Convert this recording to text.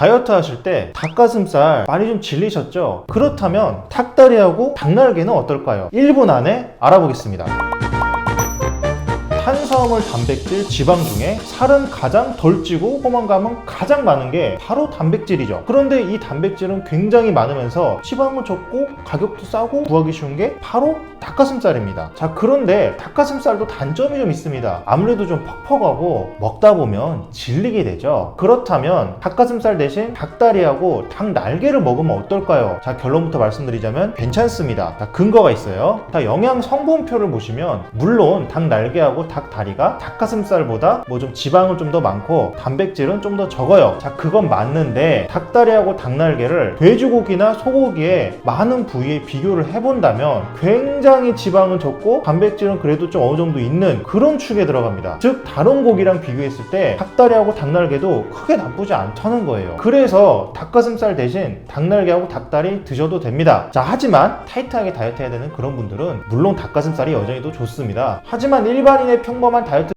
다이어트 하실 때 닭가슴살 많이 좀 질리셨죠? 그렇다면 닭다리하고 닭날개는 어떨까요? 1분 안에 알아보겠습니다. 탄수화물, 단백질, 지방 중에 살은 가장 덜 찌고 포만감은 가장 많은 게 바로 단백질이죠. 그런데 이 단백질은 굉장히 많으면서 지방은 적고 가격도 싸고 구하기 쉬운 게 바로 닭가슴살입니다. 자, 그런데 닭가슴살도 단점이 좀 있습니다. 아무래도 좀 퍽퍽하고 먹다 보면 질리게 되죠. 그렇다면 닭가슴살 대신 닭다리하고 닭 날개를 먹으면 어떨까요? 자, 결론부터 말씀드리자면 괜찮습니다. 자, 근거가 있어요. 자, 영양 성분표를 보시면 물론 닭 날개하고 닭 다리가 닭가슴살보다 뭐 좀 지방은 좀 더 많고 단백질은 좀 더 적어요. 자, 그건 맞는데 닭다리하고 닭 날개를 돼지고기나 소고기의 많은 부위에 비교를 해본다면 굉장히 지방은 적고 단백질은 그래도 좀 어느 정도 있는 그런 축에 들어갑니다. 즉 다른 고기랑 비교했을 때 닭다리하고 닭날개도 크게 나쁘지 않다는 거예요. 그래서 닭가슴살 대신 닭날개하고 닭다리 드셔도 됩니다. 자, 하지만 타이트하게 다이어트 해야 되는 그런 분들은 물론 닭가슴살이 여전히 도 좋습니다. 하지만 일반인의 평범한 다이어트